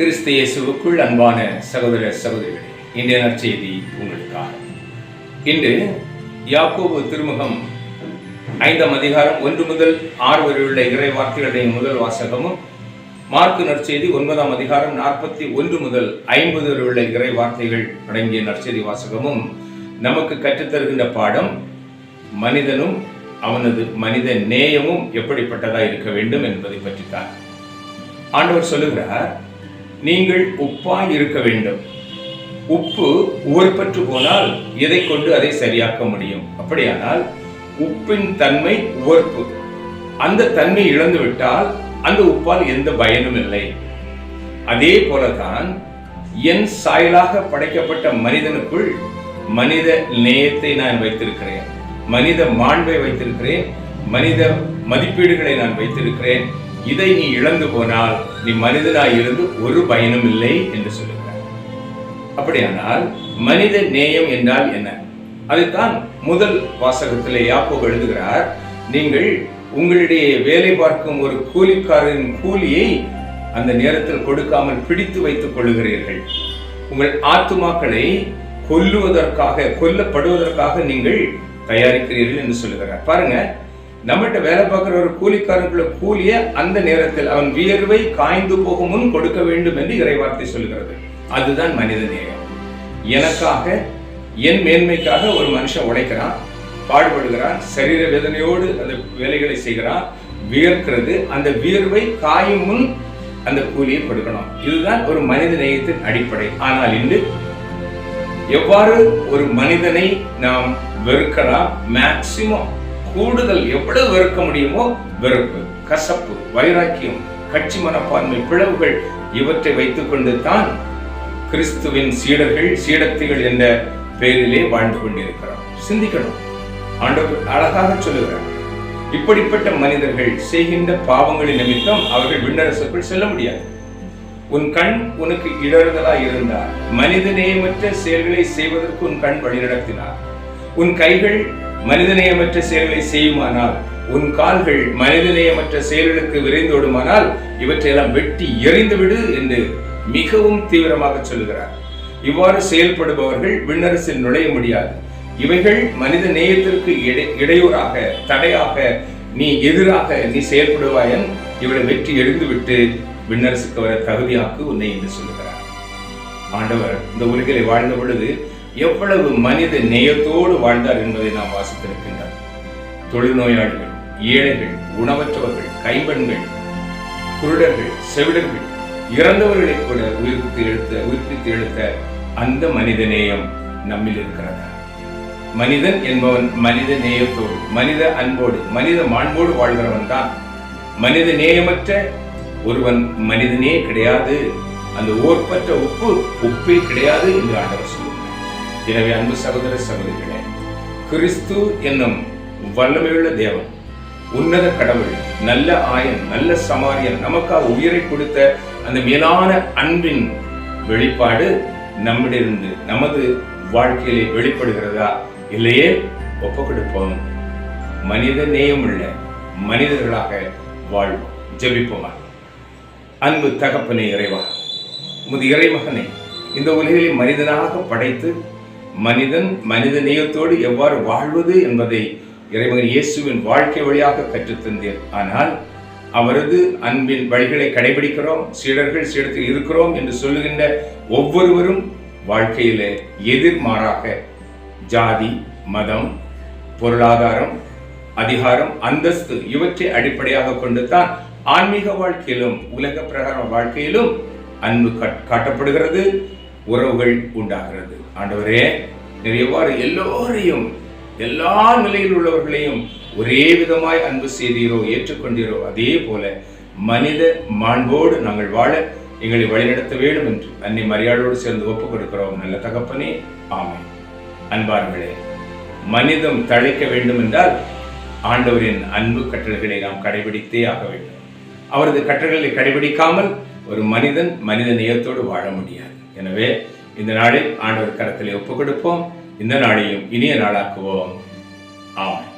கிறிஸ்து இயேசுவுக்குள் அன்பான சகோதர சகோதரிகளே இன்றைய நற்செய்தி உங்களுக்காக. இன்று யாக்கோபு திருமுகம் ஐந்தாம் அதிகாரம் ஒன்று முதல் ஆறு வரை உள்ள இறை வார்த்தைகளுடைய முதல் வாசகமும் மார்க்கு நற்செய்தி ஒன்பதாம் அதிகாரம் நாற்பத்தி ஒன்று முதல் ஐம்பது வரை உள்ள இறை வார்த்தைகள் அடங்கிய நற்செய்தி வாசகமும் நமக்கு கற்றுத்தருகின்ற பாடம் மனிதனும் அவனது மனித நேயமும் எப்படிப்பட்டதா இருக்க வேண்டும் என்பதை பற்றித்தான். ஆண்டவர் சொல்லுகிறார் நீங்கள் உப்பாய் இருக்க வேண்டும். உப்பு உவர்பற்று போனால் எதை கொண்டு அதை சரியாக்க முடியும். அப்படியானால் உப்பின் தன்மை உவர்ப்பு. அந்த தன்மை இழந்து விட்டால் அந்த உப்பால் எந்த பயனும் இல்லை. அதே போலதான் என் சாயலாக படைக்கப்பட்ட மனிதனுக்குள் மனித நேயத்தை நான் வைத்திருக்கிறேன். மனித மாண்பை வைத்திருக்கிறேன். மனித மதிப்பீடுகளை நான் வைத்திருக்கிறேன். இதை நீ இழந்து போனால் நீ மனிதனாய் இருந்து ஒரு பயனும் இல்லை என்று சொல்லுகிறார். அப்படியானால் மனித நேயம் என்றால் என்ன? அதைத்தான் முதல் வாசகத்தில் யாப்போ எழுதுகிறார். நீங்கள் உங்களுடைய வேலை பார்க்கும் ஒரு கூலிக்காரரின் கூலியை அந்த நேரத்தில் கொடுக்காமல் பிடித்து வைத்துக் கொள்ளுகிறீர்கள். உங்கள் ஆத்துமாக்களை கொல்லுவதற்காக கொல்லப்படுவதற்காக நீங்கள் தயாரிக்கிறீர்கள் என்று சொல்லுகிறார். பாருங்க நம்மகிட்ட வேலை பார்க்குற ஒரு கூலிக்காரனுக்குள்ள கூலிய அந்த நேரத்தில் அவன் வியர்வை காய்ந்து போகும் முன் கொடுக்க வேண்டும் என்று இறைவார்த்தை சொல்கிறது அதுதான் மனித நேயம். எனக்காக என் மேன்மைக்காக ஒரு மனுஷன் உழைக்கிறான் பாடுபடுகிறான் சரீர வேதனையோடு அந்த வேலைகளை செய்கிறான் வியர்க்கிறது அந்த வியர்வை காயும் முன் அந்த கூலியை கொடுக்கணும். இதுதான் ஒரு மனித நேயத்தின் அடிப்படை. ஆனால் இன்று எவ்வாறு ஒரு மனிதனை நாம் வெறுக்கலாம்? மேக்சிமம் கூடுதல் எவ்வளவு வெறுக்க முடியுமோ வெறுப்பு கசப்பு வைராக்கியம் கட்சி மனப்பான்மை பிளவுகள் இவற்றை வைத்துக்கொண்டு தான் கிறிஸ்துவின் சீடர்கள் சீடத்திகள் என்ற பெயரிலே வாழ்ந்து கொண்டிருக்கிறோம் சிந்திக்கணும். ஆண்டவர் அழகாக சொல்லுகிறார். இப்படிப்பட்ட மனிதர்கள் செய்கின்ற பாவங்களின் நிமித்தம் அவர்கள் விண்ணரசுக்குள் செல்ல முடியாது. உன் கண் உனக்கு இடறுதலா இருந்தால் மனிதநேயமற்ற செயல்களை செய்வதற்கு உன் கண் வழிநடத்தினார். உன் கைகள் மனிதநேயமற்ற செயல்களை செய்யுமானால் உன் கால்கள் மனிதநேயமற்ற செயல்களுக்கு விரைந்தோடுமானால் இவற்றையெல்லாம் வெட்டி எறிந்து விடு என்று மிகவும் தீவிரமாக சொல்லுகிறார். இவ்வாறு செயல்படுபவர்கள் விண்ணரசில் நுழைய முடியாது. இவைகள் மனித நேயத்திற்கு இடையூறாக தடையாக நீ எதிராக நீ செயல்படுவாயன் இவளை வெற்றி எழுந்துவிட்டு விண்ணரசுக்கு வர தகுதியாக்கு உன்னை என்று சொல்லுகிறார். ஆண்டவர் இந்த உலகிலே வாழ்ந்த பொழுது எவ்வளவு மனித நேயத்தோடு வாழ்ந்தார் என்பதை நாம் வாசித்திருக்கின்றோம். தொழுநோயாளிகள் ஏழைகள் உணவற்றவர்கள் கைம்பெண்கள் குருடர்கள் செவிடர்கள் இறந்தவர்களை கூட உயிர்ப்பித்து எழுத்த உயிர்ப்பித்து எழுத்த அந்த மனித நேயம் நம்மில் இருக்கிறதா? மனிதன் என்பவன் மனித நேயத்தோடு மனித அன்போடு மனித மாண்போடு வாழ்கிறவன் தான். மனித நேயமற்ற ஒருவன் மனிதனே கிடையாது. அந்த ஓர்பற்ற உப்பு உப்பே கிடையாது என்று ஆண்டவர் சொல்லுவார் எனவே அன்பு சகோதர சகோதரிகளே கிறிஸ்து என்னும் வல்லமையுள்ள தேவன் உன்னத கடவுள் நல்ல ஆயன் நல்ல சமாரியன் நமக்காக உயிரை கொடுத்த அந்த மேலான அன்பின் வெளிப்பாடு நம்மிடிருந்து நமது வாழ்க்கையிலே வெளிப்படுகிறதா? இல்லையே ஒப்பு கொடுப்போம். மனித நேயமுள்ள மனிதர்களாக வாழ்வோம். ஜெபிப்போமா? அன்பு தகப்பனை இறைவா உமது இறைமகனை இந்த உலகிலே மனிதனாக படைத்து மனிதன் மனித நேயத்தோடு எவ்வாறு வாழ்வது என்பதை இறைமகன் இயேசுவின் வாழ்க்கை வழியாக கற்றுத்தந்தீர் ஆனால் அவரது அன்பின் வழிகளை கடைபிடிக்கிறோம் சீடர்கள் சீடத்தில் இருக்கிறோம் என்று சொல்லுகின்ற ஒவ்வொருவரும் வாழ்க்கையில எதிர்மாறாக ஜாதி மதம் பொருளாதாரம் அதிகாரம் அந்தஸ்து இவற்றை அடிப்படையாக கொண்டு தான் ஆன்மீக வாழ்க்கையிலும் உலக பிரகார வாழ்க்கையிலும் அன்பு காட்டப்படுகிறது உறவுகள் உண்டாகிறது. ஆண்டவரே எவ்வாறு எல்லோரையும் எல்லா நிலையில் உள்ளவர்களையும் ஒரே விதமாய் அன்பு செய்தீரோ ஏற்றுக்கொண்டீரோ அதே போல மனித மாண்போடு நாங்கள் வாழ எங்களை வழிநடத்த வேண்டும் என்று அன்னை மரியாதையோடு சேர்ந்து ஒப்புக் கொடுக்கிறோம் நல்ல தகப்பனே ஆமை அன்பார்களே மனிதம் தழைக்க வேண்டும் என்றால் ஆண்டவரின் அன்பு கட்டளைகளை நாம் கடைபிடித்தே ஆக வேண்டும். அவரது கட்டளைகளை கடைபிடிக்காமல் ஒரு மனிதன் மனித நேயத்தோடு வாழ முடியாது. எனவே இந்த நாளை ஆண்டவர் கரத்திலே ஒப்புக் கொடுப்போம் இந்த நாளையும் இனிய நாளாக்குவோம். ஆமாம்